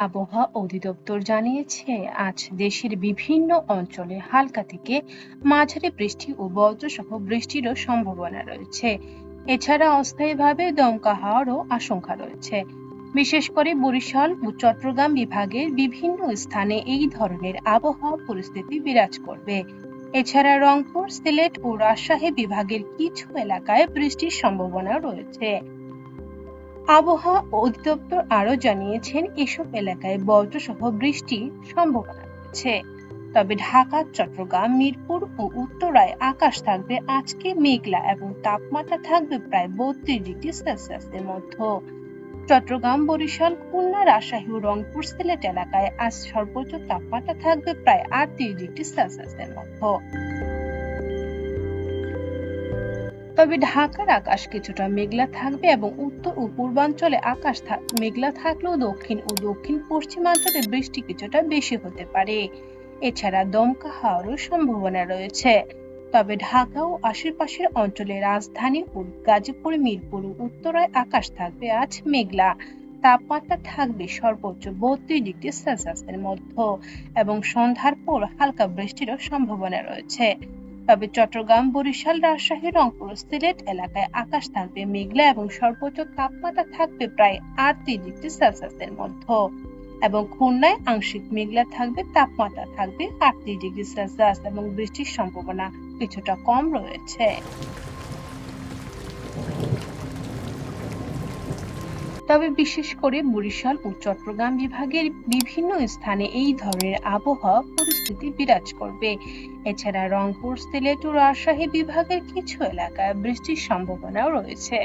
আবহাওয়া অধিদপ্তর জানিয়েছে, আজ দেশের বিভিন্ন অঞ্চলে হালকা থেকে মাঝারি বৃষ্টি ও বজ্রসহ বৃষ্টিরও সম্ভাবনা রয়েছে। এছাড়া অস্থায়ীভাবে দমকা হাওয়ারও আশঙ্কা রয়েছে। বিশেষ করে বরিশাল ও চট্টগ্রাম বিভাগের বিভিন্ন স্থানে এই ধরনের আবহাওয়া পরিস্থিতি বিরাজ করবে। এছাড়া রংপুর, সিলেট ও রাজশাহী বিভাগের কিছু এলাকায় বৃষ্টির সম্ভাবনা রয়েছে। আবহাওয়া অধিদপ্তর আরও জানিয়েছেন, এসব এলাকায় বজ্রসহ বৃষ্টির সম্ভাবনা রয়েছে। তবে ঢাকা, চট্টগ্রাম, মিরপুর ও উত্তরায় আকাশ থাকবে আজকে মেঘলা এবং তাপমাত্রা থাকবে প্রায় বত্রিশ ডিগ্রি সেলসিয়াসের মধ্যে। চট্টগ্রাম, বরিশাল, খুলনা, রাজশাহী ও রংপুর সিলেট এলাকায় আজ সর্বোচ্চ তাপমাত্রা থাকবে প্রায় আটত্রিশ ডিগ্রি সেলসিয়াসের মধ্যে। তবে ঢাকার আকাশ কিছুটা মেঘলা থাকবে এবং উত্তর ও পূর্বাঞ্চলে আকাশ মেঘলা থাকলেও দক্ষিণ ও দক্ষিণ পশ্চিমাঞ্চলে বৃষ্টি কিছুটা বেশি হতে পারে। এছাড়া দমকা হাওয়ারও সম্ভাবনা রয়েছে। তবে ঢাকা ও আশেপাশের অঞ্চলে রাজধানী ও গাজীপুর, মিরপুর উত্তরায় আকাশ থাকবে আজ মেঘলা। তাপমাত্রা থাকবে সর্বোচ্চ বত্রিশ ডিগ্রি সেলসিয়াসের মধ্যে এবং সন্ধ্যার পর হালকা বৃষ্টিরও সম্ভাবনা রয়েছে। তবে চট্টগ্রাম, বরিশাল, রাজশাহী, রংপুর সিলেট এলাকায় আকাশ থাকবে মেঘলা এবং সর্বোচ্চ তাপমাত্রা থাকবে প্রায় আটত্রিশ ডিগ্রি সেলসিয়াসের মধ্যে। এবং খুলনায় আংশিক মেঘলা থাকবে, তাপমাত্রা থাকবে আটত্রিশ ডিগ্রি সেলসিয়াস এবং বৃষ্টির সম্ভাবনা কিছুটা কম রয়েছে। তবে বিশেষ করে বরিশাল ও চট্টগ্রাম বিভাগের বিভিন্ন স্থানে এই ধরনের আবহাওয়া পরিস্থিতি বিরাজ করবে। এছাড়া রংপুর, সিলেট ও রাজশাহী বিভাগের কিছু এলাকায় বৃষ্টির সম্ভাবনাও রয়েছে।